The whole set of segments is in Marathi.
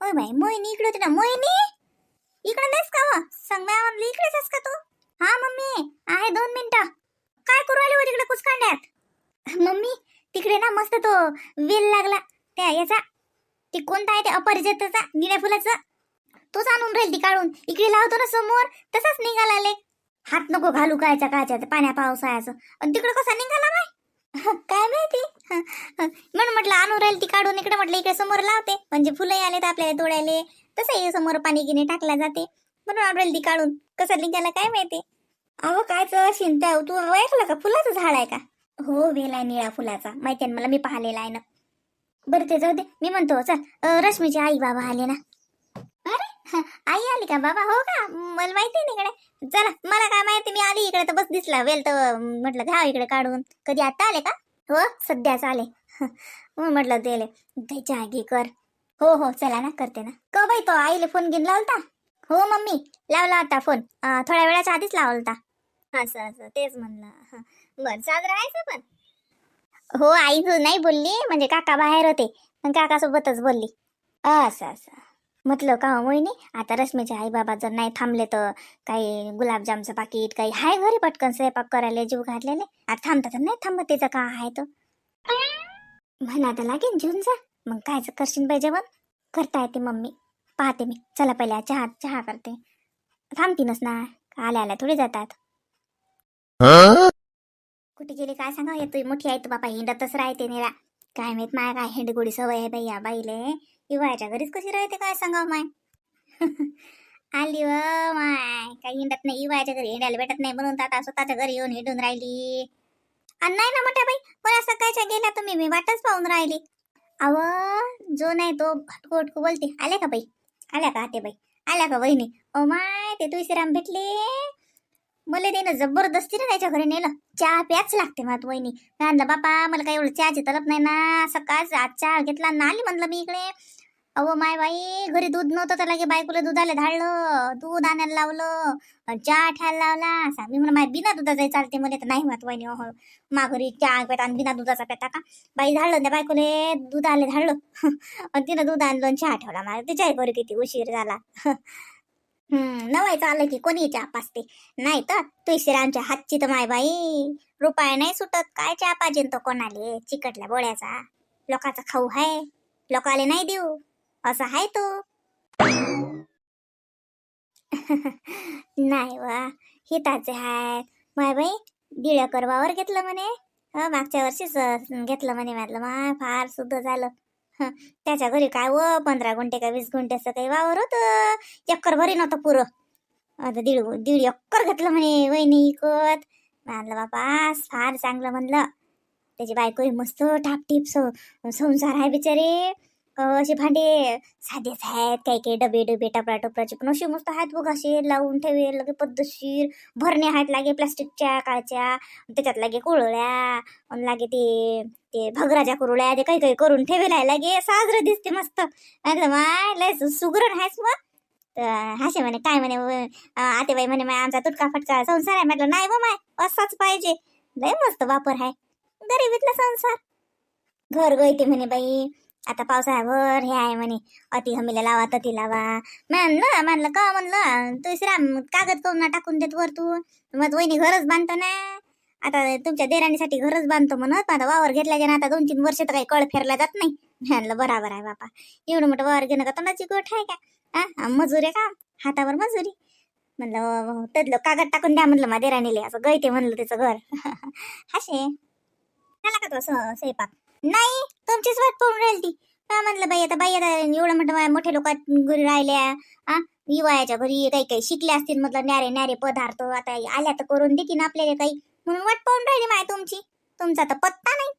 ओय बाई मोहिनी इकडे होती ना. मोहिनी? इकडे नाहीस का हो? सांग मॅ इकडेच आहेस का तू? हा मम्मी. आहे दोन मिनिटं. काय करू राहिली हो तिकडे कुचकांड्यात? मम्मी तिकडे ना मस्त तो वेल लागला. त्या याचा. ते कोणता आहे ते अपरिचितचा निळ्या फुलाचा? तोच आणून राहील ती काढून. इकडे लावतो ना समोर तसाच निघाला हात नको घालू कायच्या कायच्या पाण्या पावसाळ्याचं. आणि तिकडे कसा निघाला बाय काय माहिती? म्हणून म्हटलं आणून राहील ती काढून इकडे. म्हटलं इकडे समोर लावते. म्हणजे फुलंही आले तर आपल्याला तोडायले तसंही समोर पाणी गिनी टाकल्या जाते. म्हणून आणून राहील ती काढून. कसं निघाला काय माहिती? अहो कायच शिंता तू ऐकलं का? फुलाचं झाड आहे का? हो वेल आहे निळ्या फुलाचा. माहिती आहे ना मला मी पाहिलेला आहे ना. बरं ते जाऊ दे. मी म्हणतो चल. रश्मीची आई बाबा आले ना. आई आली का? बाबा हो का? मला माहिती नाही इकडे. चला मला काय माहिती मी आली इकडे तर बस दिसला वेल तर म्हटलं घ्या इकडे काढून. कधी आता आले का? हो सध्याच आले. म्हटलं दिले त्याच्या आगी कर. हो हो चला ना करते ना. क बाई तो आईले फोन घेऊन लावलता? हो मम्मी लावला होता फोन थोड्या वेळाच्या आधीच लावलता. असं असं तेच म्हणलं. हं. बरं साजरा आहे पण? हो आई नाही बोलली म्हणजे काका बाहेर होते. पण काकासोबतच बोलली. असं असं. म्हटलं का हो मोहिनी आता रश्मीचे आई बाबा जर नाही थांबले तर काही गुलाबजामचं पाकिट काही हाय घरी पटकन स्वयंपाक करायला जीव घातलेले. आता थांबता तर नाही थांबत त्याचं का आहे तर म्हणा तर लागेल घेऊन जा मग कायचं करशील पाहिजे जेवण? करता येते मम्मी. पाहते मी. चला पहिल्या चहा चहा करते. थांबतीनच ना. आल्या आल्या थोडी जातात. कुठे गेली? काय सांगा येतोय मोठी आहे तू बापा हिंडतच राहते निरा. काय माहीत माय काय हिंडगुडी सवय आहे बाई या बाईले. इवायच्या घरीच कशी राहते काय सांगाव माय? आली व माय. काही हिंडत नाही इवायच्या घरी हिंडायला भेटत नाही म्हणून आता स्वतःच्या घरी येऊन हिंडून राहिली. आणि नाही ना मोठ्या बाई असं कायच्या गेल्या तुम्ही? मी वाटच पाहून राहिली. अव जो नाही तो हटको बोलते. आल्या का बाई? आल्या का आते बाई? आल्या का वहिनी? ओ माय ते तुळशीराम भेटले. मला त्यानं जबरदस्तीने त्याच्या घरी नेलं. चहा प्याच लागते मात वहिनी. म्हणलं बापा मला काही एवढं चहाची तलप नाही ना. सकाळच आज चहा घेतला ना आली म्हणलं मी इकडे. अहो माय बाई घरी दूध नव्हतं तर लागे बायकोला दुधाला धाडलं. दूध आणायला लावलं. चहा ठ्यायला लावला. सामी म्हणून माय बिना दुधाचा चालते मला तर नाही मात वहिनी अहो मा घरी चहा पेटा आणि बिना दुधाचा पेटा का बाई धाडलं त्या बायकोले दूध आले धाडलं. आणि तिनं दूध आणलं चहा ठेवला. मला तिच्याही घरी किती उशीर झाला. नवायचं आलं की कोणी चहा पाचते नाही तर तुळशीरामच्या हातची तर माय बाई रुपाय नाही सुटत. काय चहा पाहिजे तो कोणाले? चिकटल्या बोळ्याचा. लोकाचा खाऊ हाय. लोकाले नाही देऊ. असं हाय तो. नाही वा. हिताचे हाय. माय बाई दिळ्या करवावर घेतलं म्हणे. मागच्या वर्षीच घेतलं म्हणे. म्हटलं मा फार शुद्ध झालं. त्याच्या घरी काय व पंधरा गुंठे का वीस गुंठ्याचं काही वावर होतं एकर भरी नव्हतं पुरं. आता दीड दीड एकर घेतलं म्हणे वहिनी इकत. म्हणलं बापा फार चांगलं म्हणलं. त्याची बायको मस्त टापटीप सौ संसार आहे बिचारे. असे भांडे साधेच आहेत काही काही डबे डबे टपरा टपराचे पण असे मस्त आहेत बघ असे लावून ठेवेल लगे पद्धतशीर. भरणे आहेत लागे प्लास्टिकच्या काळच्या त्याच्यात लागे कोळळ्या लागे ते ते भगराच्या कुरुळ्या ते काही काही करून ठेवेल आहे. लागे साजरं दिसते मस्त. एकदम आय, लय सुगरण आहेस मग. हाशे म्हणे काय म्हणे आतेबाई म्हणे माय आमचा तुटका फटका संसार आहे. म्हटलं नाही व माय असाच पाहिजे. लय मस्त वापर आहे. गरिबीतला संसार. घर गळते म्हणे बाई. आता पावसाळ्यावर हे आहे म्हणे. अति हमीला लावा तती लावा. म्हणलं म्हणलं का म्हणलं तू कागद करून टाकून देत वर तू मग वहिनी घरच बांधतो ना. आता तुमच्या देराणीसाठी घरच बांधतो म्हणत आता वावर घेतल्याच्या ना आता दोन तीन वर्ष तर काही कळ फेरला जात नाही. म्हणलं बराबर आहे बापा. एवढं मोठं वावर घेणं का तोंडाची गोठ आहे का? हा आहे का? हातावर मजुरी. म्हणलं हो, हो, हो, त्यातलं कागद टाकून द्या म्हणलं मा देराणीले. असं गळते म्हणलं त्याचं घर. हाशे झाला का तो स्वयंपाक? नाही तुमचीच वाट पाहून राहील ती. म्हणलं बाई आता बाई आता एवढं मोठं मोठे लोक घरी राहिल्या हा युवायाच्या घरी काही काही शिकले असतील म्हटलं न्यारे न्यारे पदार्थ आता आल्या तर करून देतील आपल्याला काही. म्हणून वाट पाहून राहिली माय तुमची. तुमचा तर पत्ता नाही.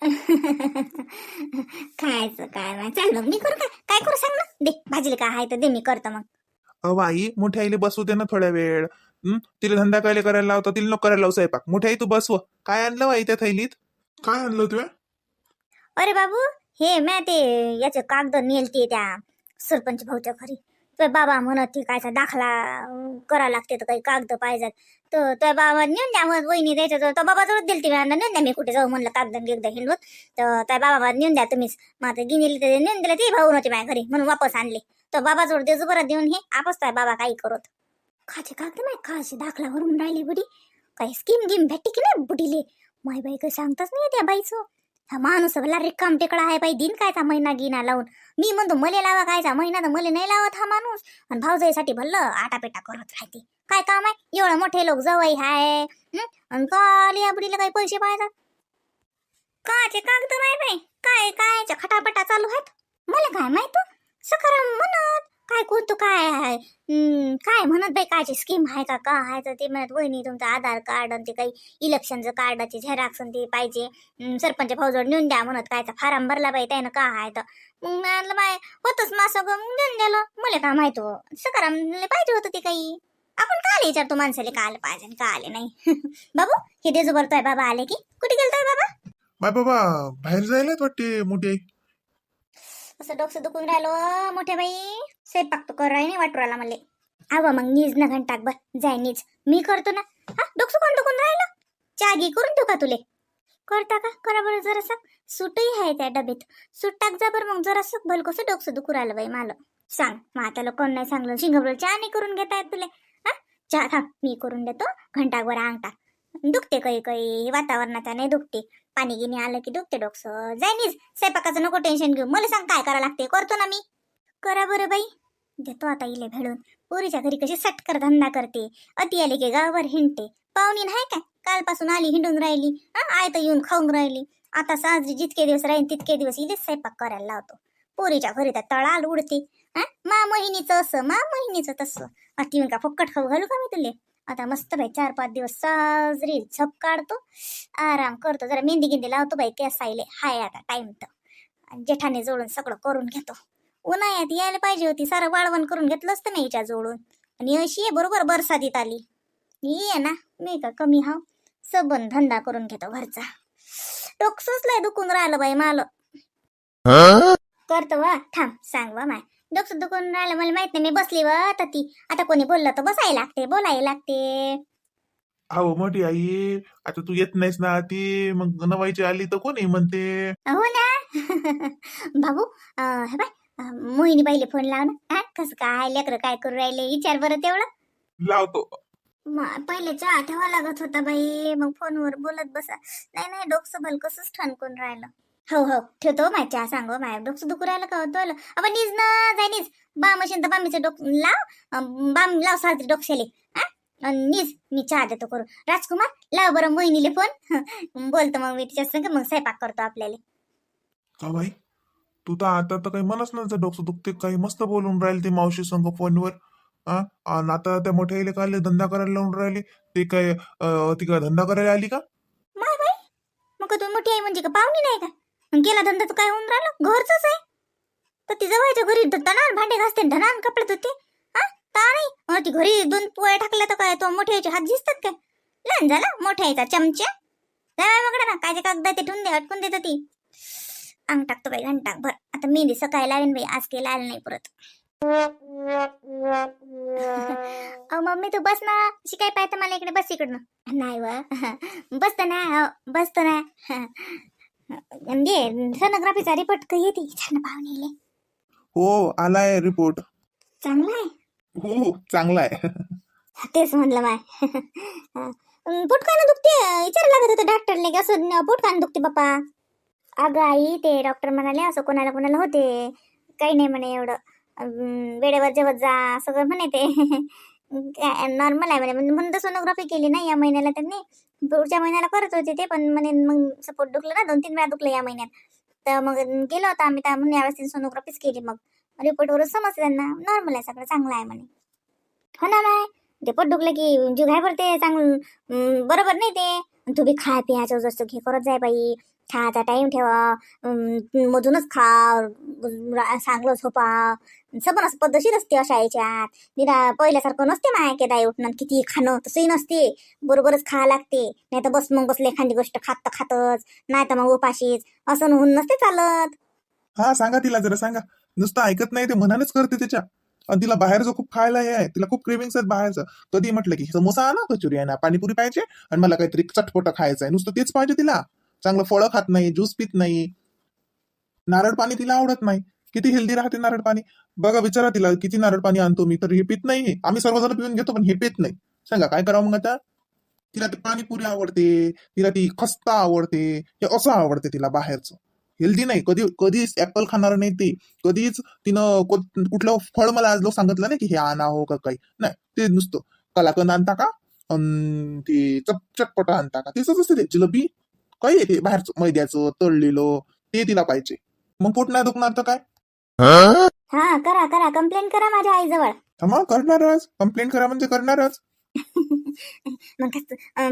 खायचं काय माय? चाल मग मी करू का? काय करू सांग ना? दे भाजीला काय आहे तर दे मी करतो मग. अहो आई मोठ्या आईले बसू दे ना थोड्या वेळ. हं? तिला धंदा कायले करायला लावता तिला नको करायला लावू स्वयंपाक. मोठ्या आई तू बसव काय आणलं बाई त्या थैलीत? काय आणलं तुला अरे बाबू हे मॅ ते याचे कागद नेलते त्या सरपंच भाऊच्या घरी. तो बाबा म्हणत ती कायचा दाखला करा लागते तर काही कागद पाहिजेत. तर तो बाबा नेऊन द्या मग वहिनी द्यायचं तर तो बाबा जवळ दिली ती नेऊन द्या मी कुठे जाऊ म्हणलं कागद गिगद हिंडवत तर त्या बाबा नेऊन द्या तुम्हीच. मग आता गिनीली तर नेऊन दिलं ती भाऊ नव्हती माझ्या घरी म्हणून वापस आणले. तर बाबा जोड देजो बरं देऊन हे आपस काय बाबा काही करत. खाचे कागद नाही खाचे दाखला भरून राहिली बुडी. काही स्कीम गिम भेटते की नाही बुडीले? माय बाई काही सांगताच नाही त्या बाईचं. हा माणूस सगळा रिकाम टेकडा आहे बाई दिन कायचा महिना गिना लावून? मी म्हणतो मले लावा कायचा महिना तर मले नाही लावत हा माणूस. आणि भाऊजाईसाठी भल्लं आटापेटा करत राहते. काय काम आहे? एवढे मोठे लोक जवळ हाय. आणि काल बुडीला काही पैसे पाहिजे काचे कागद नाही बाई काय कायच्या खटापटा चालू आहेत? मला काय माहीत? सकाराम म्हणत. काय कोणतं काय आहे? काय म्हणत बाई कायची स्कीम आहे का का आहे? तर ते म्हणत वहिनी तुमचं आधार कार्ड आणि ते काही इलेक्शनचं कार्डाचे झेरॉक्स आणि ते पाहिजे. सरपंच भाऊजवळ नेऊन द्या म्हणत कायचा फारम भरला बाई त्यानं का आहे तर. मग म्हणलं बाय होतच मग असं मग देऊन दिलं. मला काय माहीत हो सकाराम पाहिजे होतं ते काही. आपण काल विचारतो माणसाला का आलं पाहिजे का आले नाही. बाबू हे देजो भरतोय बाबा आले की? कुठे गेलतोय बाबा? बाय बाबा बाहेर जायला वाटते मोठी असं डोकं दुखून राहिलो मोठ्या बाई. स्वयंपाक तो कर नाही वाटू राहिला मला आवा मग नीज ना घंटाक बर जाय नीज. मी करतो ना. हा डोकं कोण दुखून राहिलं. चहा घे करून देऊ का तुले? करता का? करा बरं जरासं. सुटही आहे त्या डबेत. सूट टाक जा बरं मग जरासं. भल कसं डोकं दुखू राहिलं बाई मला. सांग मग आता लोकांना नाही सांगलं. शिंगबरोबर चहा नाही करून घेता येत तुले. हा? चहा थांब मी करून देतो. घंटाकभर अंगटा दुखते काही काही वातावरणाचा नाही दुखते. पाणी गिनी आलं की दुखते डोकं जाईनीच स्वयंपाकाचं नको टेन्शन घेऊ. मला सांग काय करा लागते करतो ना मी. करा बरं बाई. देतो आता इले भेडून. पोरीच्या घरी कशी सटकर धंदा करते. अति आली की गावावर हिंडते. पाहुणी नाही काय? कालपासून आली हिंडून राहिली. हा आय तर येऊन खाऊन राहिली. आता साजरी जितके दिवस राहीन तितके दिवस इलेच स्वयंपाक करायला लावतो. पोरीच्या घरी तर तळाल उडते. हा मा मोहिनीचं असं मा मोहिनीचं तसं. अति येऊन का फुक्कट खाऊ घालू का मी तुले? आता मस्त बाई चार पाच दिवस साजरी झप काढतो. आराम करतो. जरा मेहंदी गिंदी लावतो बाई केसायले हाय आता टाइम तर जेठाने जोडून सगळं करून घेतो. उन्हाळ्यात यायला पाहिजे होती. सारं वाळवण करून घेतलं असतं मी हिच्या जोडून आणि अशी आहे बरोबर बरसातीत आली. ये ना मी का कमी हाव? सबन धंदा करून घेतो घरचा. डोकसंच लय दुखून राहिलं बाई मला. करतो वा. थांब सांग वा माय. डोकं दुखून राहिलं मला माहीत नाही. मी बसली व तर ती. आता कोणी बोललं तर बसायला लागते बोलायला लागते. अहो मोठी आई आता तू येत नाहीस ना ती मग नवायची आली तर कोणी म्हणते? हो ना. बाबू अं, हे बाय मोहिनी बाईले फोन लाव ना हा कसं काय लेकरं काय करू राहिले? विचार बरं तेवढं. लावतो. म- पहिले चहा ठेवा लागत होता बाई. मग फोनवर बोलत बसा. नाही नाही डोकं भल कसंच ठणकून राहिलं. हो हो. ठेवतो माय चहा सांगो माय डोकं दुखू राहिलं का होतं आपण नीज ना जाय नीज. बाम असेल तर बामीचं डोक लाव. बाम लाव साजरी डोकशाले. हा नीज मी चहा देतो करू राजकुमार लाव बरं मोहिनीले फोन. बोलतो मग मी तिच्या संग मग स्वयंपाक करतो आपल्याला. का बाई? तू तर आता तर काही म्हणच ना डोकं दुखते काही मस्त बोलून राहील ते मावशी संग फोनवर. हा आणि आता त्या मोठ्या आईला काय धंदा करायला लावून राहिले. ते काय ती काय धंदा करायला आली का? माय बाई मग तू मोठी आई म्हणजे का? पाहुणी नाही का? गेला धंदा तर काय होऊन राहिलं? घरच आहे. तर ती जवळच्या घरी धनान भांडे घासते धनान कपडे धुते. हा ता नाही. ती घरी दोन पोळ्या टाकल्या तर काय? तो मोठ्या आईचे हात दिसतात काय? लहान झाला मोठ्या आईचा चमचे. जाय मग ना काय कागदा ते ठेवून दे अटकून देत ती. अंग टाकतो बाई घंटा भर. आता मेहंदी सकाळी लावेन बाई आज काही लावलं नाही परत. अहो मम्मी तू बस ना. शिकाय पाहिजे मला इकडे. बस इकडनं. नाही व. बसतो ना हो, बसतो ना दे सोनोग्राफीचा रिपोर्ट काही येते छान पाहुणेले हो आलाय रिपोर्ट चांगला आहे? हो हो चांगला आहे. तेच म्हणलं माय. पोटकानं दुखते विचारायला लागत होतं डॉक्टरने की असं पोटकानं दुखते बाप्पा. अगं आई ते डॉक्टर म्हणाले असं कोणाला कोणाला होते. काही नाही म्हणे एवढं. अं, वेळेवर जेवत जा सगळं म्हणे ते. नॉर्मल आहे म्हणे. म्हणून तर सोनोग्राफी केली ना या महिन्याला त्यांनी. पुढच्या महिन्याला करत होते ते पण म्हणे मग सपोर्ट दुखलं ना दोन तीन वेळा दुखलं या महिन्यात. तर मग गेलो होता आम्ही त्या म्हणून यावेळेस सोनोग्राफीच केली मग. रिपोर्टवरच समजते त्यांना. नॉर्मल आहे सगळं चांगलं आहे म्हणे. हो ना माय ते पोट दुखलं की जीव घाय पडते चांगलं बरोबर नाही ते. तुम्ही खाय खा पियाचं जसं घे करत जाय बाई. खायचा टाइम ठेवा. अं, मधूनच खा. चांगलं झोपा. सबन असं पद्धतशीर असते अशा याच्यात. निरा पहिल्यासारखं नसते माया केदाई उठणं. किती खाणं तसंही नसते. बरोबरच खा लागते. नाही तर बस मग बसले एखादी गोष्ट खात तर खातच. नाही तर मग उपाशीच. असं होऊन नसते चालत. हा सांगा तिला जरा सांगा. नुसतं ऐकत नाही ते मनानेच करते त्याच्या आणि तिला बाहेरचं खूप खायला हे आहे तिला खूप क्रेविंग्स आहेत बाहेरचं. कधी म्हटलं की समोसा आणा कचोरी आणा पाणीपुरी पाहिजे आणि मला काहीतरी चटपट खायचं आहे नुसतं तेच पाहिजे तिला. चांगलं फळं खात नाही ज्यूस पित नाही. नारळ पाणी तिला आवडत नाही. किती हेल्दी राहते नारळ पाणी? बघा विचारा तिला किती नारळ पाणी आणतो मी? तर हे पित नाही आम्ही सर्वजण पिऊन घेतो पण हे पित नाही. सांगा काय करावं मग आता? तिला ती पाणीपुरी आवडते तिला ती खस्ता आवडते हे असं आवडते तिला बाहेरचं. हेल्दी नाही. कधी कधीच ऍपल खाणार नाही ती. कधीच तिनं को- कुठलं फळ मला आज लोक सांगितलं नाही की हे आणा हो का काही. नाही ते नुसतं कलाकंद आणता का? अन ती चपचटपट आणता का? तेच असते ते. जिलबी काही आहे ते बाहेरचं मैद्याचं तळलेलं ते तिला पाहिजे. मग पोट नाही दुखणार तर काय? हा? करा करा. कंप्लेंट करा माझ्या आईजवळ. मग करणारच. कंप्लेंट करा म्हणजे करणारच. मग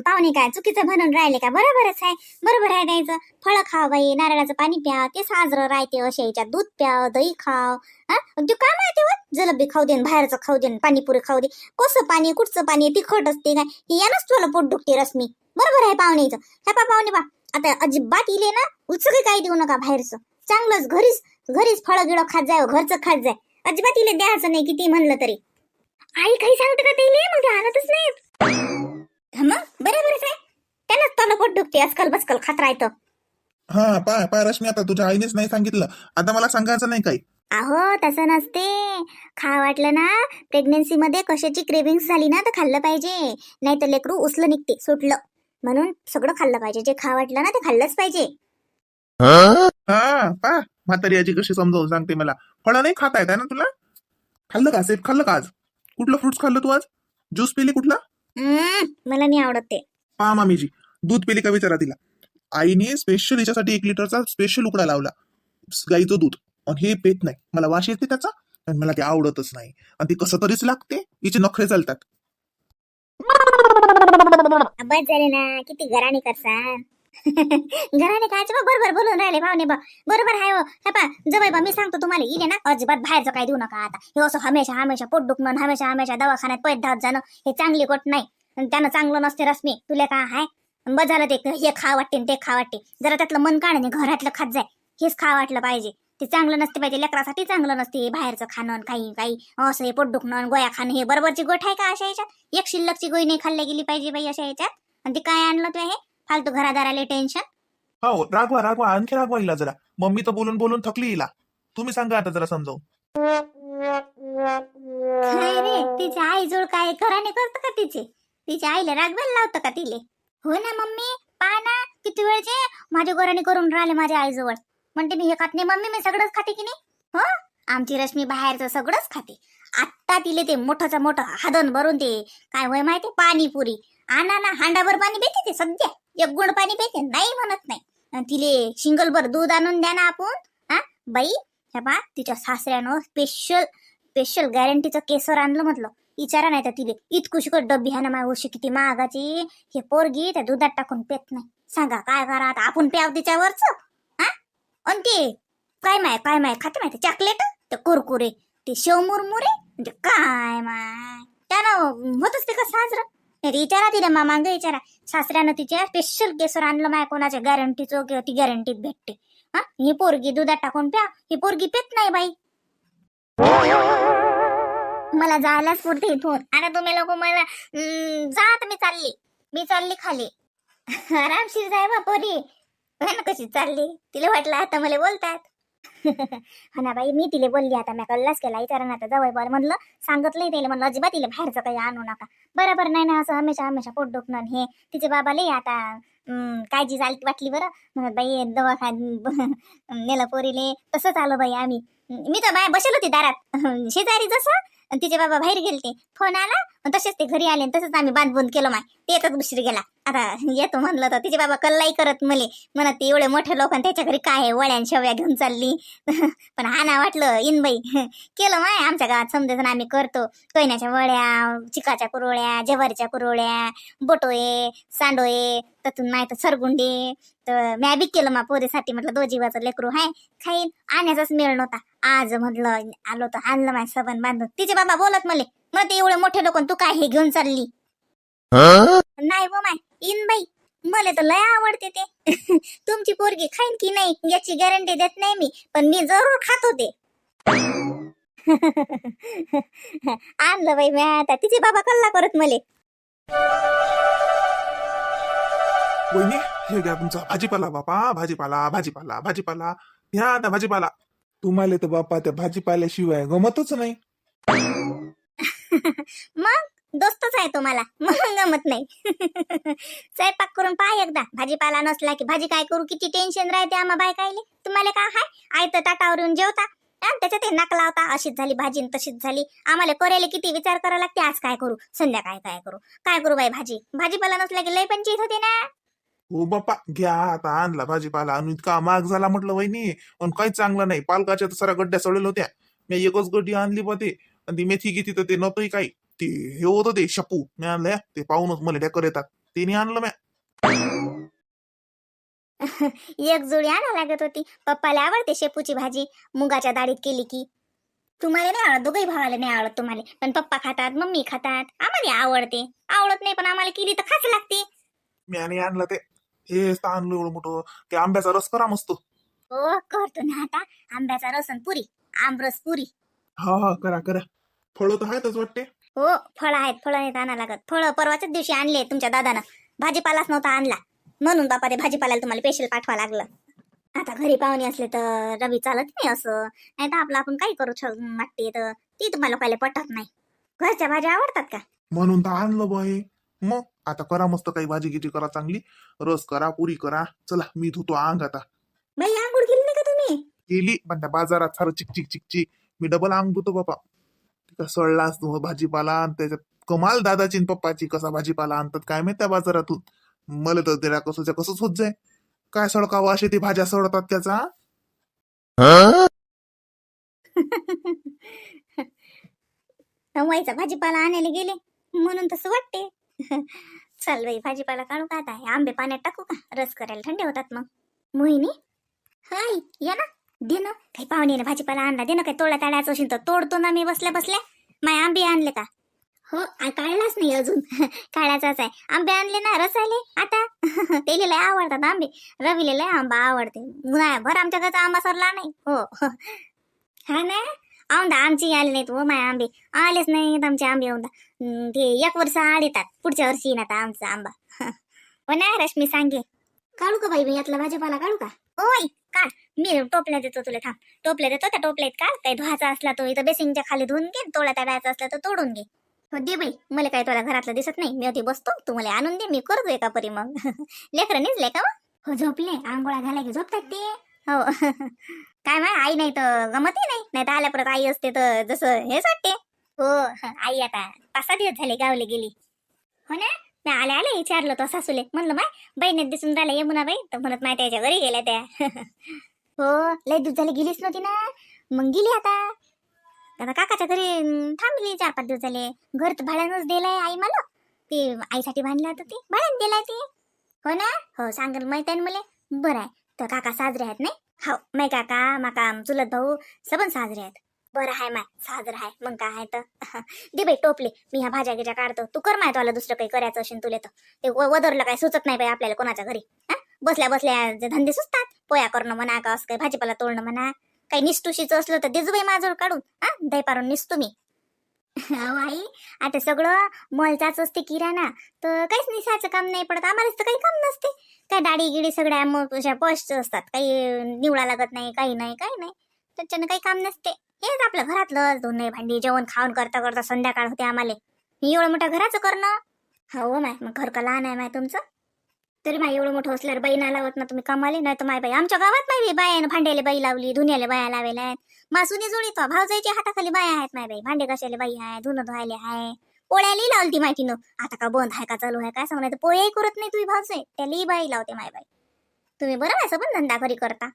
पाहुणे काय चुकीचं म्हणून राहिले का? बरोबरच आहे. बरोबर आहे द्यायचं फळं खाव बाई नारळाचं पाणी प्या ते साजरं राहते अशा याच्यात. दूध प्या दही खाव हा? तू काय माहिती व हो. जलबी खाऊ देन बाहेरचं खाऊ देन पाणीपुरी खाऊ दे. कसं पाणी कुठचं पाणी तिखट असते काय? हे यानंच तुला पोट दुखते रश्मी. बरोबर आहे पाहुणेचं. ह्या पा पाहुणे बा. आता अजिबात इले ना उत्सुकी काही देऊ नका बाहेरचं. चांगलंच घरीच घरीच फळं गिळं खात जाय हो, घरचं खात जाय. अजिबात इले द्यायचं नाही किती म्हणलं तरी. आई काही सांगते का ते मग ते आणतच नाहीत. मग बरोबरच आहे त्यानंच त्याला पोट दुखते. आजकाल बसकल खात राहतं. हा पाय पाय रश्मी आता तुझ्या आईनेच नाही सांगितलं. आता मला सांगायचं नाही काही. अहो तसं नसते. खा वाटलं ना प्रेग्नेन्सी मध्ये कशाची क्रेविंग झाली ना तर खाल्लं पाहिजे. नाही तर लेकरू उचलं निघते सुटलं. म्हणून सगळं खाल्लं पाहिजे. जे खा वाटलं ना ते खाल्लंच पाहिजे. हा पा. म्हातारी आजी कशी समजावून सांगते मला. फळं नाही खाता येत आहे ना तुला? खाल्लं का सेफ खाल्लं का आज? कुठलं फ्रुट्स खाल्लं तू आज? ज्यूस पिली कुठला? मला नाही आवडत ते. पहा मामीजी दूध पिली का विचारा तिला. आईने स्पेशल हिच्यासाठी एक लिटरचा स्पेशल उकडा लावला. गाईचं दूध. आणि हे पेत नाही. मला वास येते त्याचा आणि मला ते आवडतच नाही. आणि ती कसं तरीच लागते हिचे नखरे चालतात. बस झाले ना किती घराने करसान. घराने काय बरोबर बोलून राहिले भावने बा. बरोबर आहे हो. हे पा जवळ बा मी सांगतो तुम्हाला इले ना अजिबात बाहेरचं काय देऊ नका आता. हे असं हमेशा हमेशा पोट दुखणं हमेशा हमेशा दवाखान्यात पैत धावत जाणं हे चांगली गोट नाही. त्यानं चांगलं नसते रश्मी. तुला काय आहे बस ते हे खा वाटते ते खा वाटते. जरा त्यातलं मन काढणे घरातलं खात जाय. हेच खा वाटलं पाहिजे. ते चांगलं नसते पाहिजे लेकरासाठी चांगलं नसते. हे बाहेरचं खाणं काही काही असं हे पोट दुखणं गोया खाणं हे बरोबरची गोठ आहे का अशा याच्यात एक शिल्लकची गोळी नाही खाल्ली गेली पाहिजे बाई अशा याच्यात आणि ते काय आणलं तू हे? फालतू घरादाराले टेन्शन हो रागवा रागवा आणखी रागवा हिला जरा. मम्मी तर बोलून बोलून थकली हिला. तुम्ही सांगा आता जरा समजावून. काय रे? तिच्या आई जोड काय घराने करतं का तिचे? तिच्या आईला रागवायला लावतं का तिले? हो ना मम्मी. पहा ना किती वेळचे माझ्या घराने करून राहिले माझ्या आईजवळ. म्हणते मी हे खात नाही. मम्मी मी सगळंच खाते की नाही? हो? आमची रश्मी बाहेरचं सगळंच खाते. आत्ता तिले ते मोठंचं मोठं हादन भरून ते काय होय माहिती? पाणीपुरी. आणा ना हांडाभर पाणी पेते ते सध्या. एक गुण पाणी पेते नाही म्हणत नाही. तिले शिंगलभर दूध आणून द्या ना आपण. हा बाई ह्या पा तिच्या सासऱ्यानं स्पेशल स्पेशल गॅरंटीचं केसर आणलं म्हटलं. विचारा नाही तर तिले इतकुशी डब्बी ह्या ना माय उशी किती महागाची. हे पोरगी त्या दुधात टाकून पेत नाही. सांगा काय करा आता? आपण प्याव तिच्यावरच? हा? आणि ते काय माय काय माय खाते माहिती चॉकलेट ते कुरकुरे. ते शेव मुरमुरे? म्हणजे काय माय? त्यानं होतच ते का साजरं? विचारा तिला मामांग विचारा सासऱ्यानं तिच्या स्पेशल केसर आणलं माय कोणाच्या गॅरंटीचं किंवा ती गॅरंटीत भेटते. हा? ही पोरगी दुधात टाकून प्या. ही पोरगी पेत नाही बाई. मला जायलाच पुरते इथून. अरे तुम्ही लोक मला जात मी चालली. मी चालली खाली. आरामशीर जाय बा पोरी. ना कशी चालली. तिला वाटलं आता मला बोलतात. हा ना बाई मी तिला बोलली आता मी कल्लाच केला विचारा आता जवळ बोल म्हणलं सांगितलंय तिला म्हणलं अजिबात तिला बाहेरचं काही आणू नका. बरोबर नाही ना असं हमेशा हमेशा पोट दुखणं हे. तिचे बाबा लई आता काळजी झाली वाटली बरं. म्हणत बाई दवाखान नेलं पोरीले. तसंच आलो बाई आम्ही. मी तर बाय बसेल होती दारात. शेजारी जसं तिचे बाबा बाहेर गेलते. फोन आला तसेच ते घरी आले तसंच आम्ही बांधबून केलं माय. ते येतच दुसरी गेला. आता येतो म्हणलं तर तिचे बाबा कल्लाई करत मले. म्हणत ते एवढे मोठे लोक आणि त्याच्या घरी काय वळ्यान वड्यान शेवया घेऊन चालली. पण हाना वाटलं इन बाई. केलं माय आमच्या गावात समजायचं आम्ही करतो. कैन्याच्या वड्या चिकाच्या कुरोळ्या जवारीच्या कुरोळ्या बोटोये सांडोये ततून नाही तर सरगुंडे. तर मी बी केलं मा पोरीसाठी म्हटलं दो जीवाचं लेकरू हाय खाईन. आणण्याचाच मेळ नव्हता. आज म्हटलं आलो तर आणलं माय सबन बांधून. तिचे बाबा बोलत मले मग ते एवढे मोठे लोक तू काय हे घेऊन चालली? नाही बो माय इन बाई. मला तर लय आवडते ते. तुमची पोरगी खाईन की नाही याची गॅरंटी देत नाही मी पण मी जरूर खात होते. आणलं बाई मी आता तिचे बाबा कल्ला करत मले. वहिनी हे घ्या तुमचा. भाजीपाला बापा भाजीपाला भाजीपाला भाजीपाला. घ्या आता भाजीपाला. तुम्हाला तर बापा त्या भाजीपाल्याशिवाय गमतच नाही. मग दोस्तच आहे तुम्हाला मग गमत नाही. स्वयंपाक करून पहा एकदा. भाजीपाला नसला की भाजी काय करू? किती टेन्शन राहते आम्हा बाय कायले तुम्हाला का हाय? आई तर ताटावर येऊन जेवता त्याच्यात नकला नाक लावता. अशीच झाली भाजी तशीच झाली. आम्हाला करायला किती विचार करावा लागते. आज काय करू? संध्याकाळी काय करू? काय करू बाई भाजी? भाजीपाला नसला की लय पंचायत होते ना. हो बाप्पा घ्या आता आणला भाजीपाला. आणि इतका महाग झाला म्हटलं वहिनी. पण काही चांगलं नाही. पालकाच्या तर सारा गड्ड्या सडलेल्या होत्या. मी एकच गड्डी आणली बा ते. आणि ती मेथी घेतली तर ते नव्हतंही काही ते हे होतं ते शपू. मी आणलंय ते पाहूनच मला ढेकर येतात. ते नाही आणलं मी एक जोडी आणा लागत होती. पप्पाला आवडते शेपूची भाजी. मुगाच्या डाळीत केली की. तुम्हाला नाही आवडत? दोघही भावाला नाही आवडत तुम्हाला. पण पप्पा खातात मम्मी खातात. आम्हाला आवडते. आवडत नाही पण आम्हाला केली तर खाच लागते. मी आणि आणलं ते. हे आणलं एवढं मोठं. ते आंब्याचा रस करा मस्त. हो करतो ना आता. आंब्याचा रसन पुरी. आमरस पुरी. हा हा करा करा. फळं तर आहेतच वाटते. हो फळं आहेत फळं नाहीत आणा लागत. फळं परवाच्याच दिवशी आणले तुमच्या दादानं. भाजीपालाच नव्हता आणला. म्हणून बापा ते भाजीपाल्याला तुम्हाला स्पेशल पाठवा लागलं. आता घरी पाहुणे असले तर रवी चालत नाही असं. नाही तर आपलं आपण काही करू छ- वाटते तर ती तुम्हाला पहिले पटत नाही. घरच्या भाज्या आवडतात का? म्हणून तर आणलं बाई. मग आता करा मस्त काही भाजी गिजी करा चांगली. रस करा पुरी करा. चला मी धुतो अंग आता. बाई आंघोळ केली नाही का तुम्ही? केली पण त्या बाजारात सारं चिक चिक चिक चिक मी डबल अंग धुतो बापा. तिका असतो? भाजीपाला आणि त्याच्यात कमाल दादाची पप्पाची कसा भाजीपाला आणतात काय माहीत त्या बाजारातून? मला तर त्याला कसं कसंच होत जाय काय सडकावं असे ती भाज्या सोडतात त्याचा? व्हायचा भाजीपाला आणायला गेले. म्हणून तसं वाटते चल बाई भाजीपाला काढू का आता? हे आंबे पाण्यात टाकू का? रस करायला थंडे होतात मग. मोहिनी? हाय या ना. दे ना. काही पाहुणे भाजीपाला आणला दे ना काही तोडा ताड्याचं असेल तर तोडतो ना मी बसल्या बसल्या. माय आंबे आणले का? हो काढलाच नाही अजून. काढायचाच आहे. आंबे आणले ना रस आले आता. तेले लय आवडतात आंबे. रवीले लय आंबा आवडते. उन्हाळ्याभर आमच्या घरचा आंबा सरला नाही. हो. हा ना? औंदा आमची आले नाहीत हो माय आंबे. आलेच नाहीत आमचे आंबे औंदा ते एक वर्ष आड येतात पुढच्या वर्षी येणार आता आमचा आंबा. हो ना रश्मी सांगे. काढू का बाई मी यातला भाजीपाला काढू का? ओय काढ. मी टोपल्या देतो तुला थांब. टोपल्या देतो त्या टोपल्यात काढ काही धुवाचा असला तो इथं बेसिंगच्या खाली धुवून घे तोळा तडायचा असला तर तोडून घे. हो दे बाई. मला काय तुला घरातलं दिसत नाही. मी होती बसतो तू मला आणून दे मी करतो एका परी मग. लेकरं निजले का हो? झोपले. आंघोळा घाला की झोपतात ते? हो. काय माय आई नाही तर गमतही नाही. नाही तर आल्या परत आई असते तर जसं हेच वाटते. हो आई आता पाच सहा दिवस झाले गावले गेली. हो ना? मी आले आले विचारलं तो सासूले. म्हणलं माय बहिणीत दिसून झालं यमुना बाई तर म्हणत माय त्याच्या घरी गेल्या त्या. हो लय दिवस झाले गेलीच नव्हती ना. मग गेली आता. आता काकाच्या घरी थांबली चार पाच दिवस झाले. घर तर भाड्यानंच दिलंय आई मला. ते आईसाठी बांधलं होतं ते. भाड्यानं दिलाय ते. हो ना? हो सांगल माहीत आहे ना मला? बरं आहे. तर काका साजरे आहेत नाही? हो मै काका माका चुलत भाऊ सबन साजरे आहेत. बरं आहे माय साजर आहे. मग काय आहे तर? दे बाई टोपले. मी ह्या भाज्या गिज्या काढतो. तू कर माय तुला दुसरं काही करायचं असेल तुला तर. ते वदरलं वदरला काही सुचत नाही बाई आपल्याला कोणाच्या घरी. हा? बसल्या बसल्या जे धंदे सुचतात. पोया करणं म्हणा का असं काही भाजीपाला तोडणं म्हणा काही निष्ठुशीचं असलं तर देजू बाई माझ्यावर काढून. हा दही पारून निसतो मी. आई आता सगळं मलचाच असते किराणा तर काहीच निसायचं काम नाही पडत. आम्हालाच तर काही काम नसते. काय दाढी गिडी सगळ्या मग अशा पॉस्ट असतात. काही निवडा लागत नाही काही नाही काही नाही. त्याच्यानं काही काम नसते. हेच आपलं घरातलं धुणे भांडी जेवण खाऊन करता करता संध्याकाळ होते आम्हाला. एवढं मोठं घराचं करणं? हो माय मग घर का लहान आहे माय तुमचं? तरी माय एवढं मोठं असल्यावर बाई नाही लावत ना तुम्ही कमाले नाही तर माय बाई आमच्या गावात माय बाई बायानं भांड्याला बाई लावली धुण्याला बाया लावेल्या आहेत. मासुनी जुळी तो भावजाईच्या हाताखाली बाया आहेत माय बाई भांडे कशाले बाई आहे धुणं धुवायला आहे पोळ्यालाही लावली ती माहिती न आता का बंद आहे का चालू आहे काय सांगणार पोळ्याही करत नाही तुम्ही भावसाई त्यालाही बाई लावते माय बाई. तुम्ही बरं असं पण धंदा घरी करता.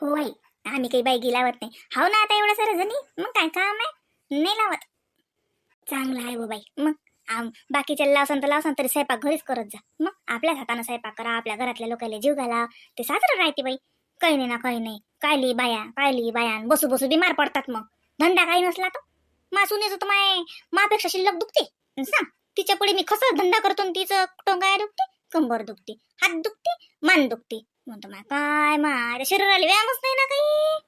हो बाई आम्ही काही बाई लावत नाही. हाव ना आता एवढ्या साऱ्या जणी मग काय काम आहे? नाही लावत. चांगलं आहे हो बाई मग. बाकीच्या लावसान तर लावसान तरी स्वयंपाक घरीच करत जा. मग आपल्याच हातानं स्वयंपाक करा आपल्या घरातल्या लोकांना जीव घाला. ते साजरं राहते बाई. काही नाही ना काही नाही. कायली बाया कायली बाया बसू बसू बिमार पडतात मग. धंदा काही नसला तर. मासुनीचं तर माय मापेक्षा शिल्लक दुखते. सांग तिच्या पुढे मी कसं धंदा करतो तिचं टोंगाया दुखते? कंबर दुखते हात दुखते मान दुखते. म्हणतो मा काय मा शरीराला व्यायामच नाही ना काही.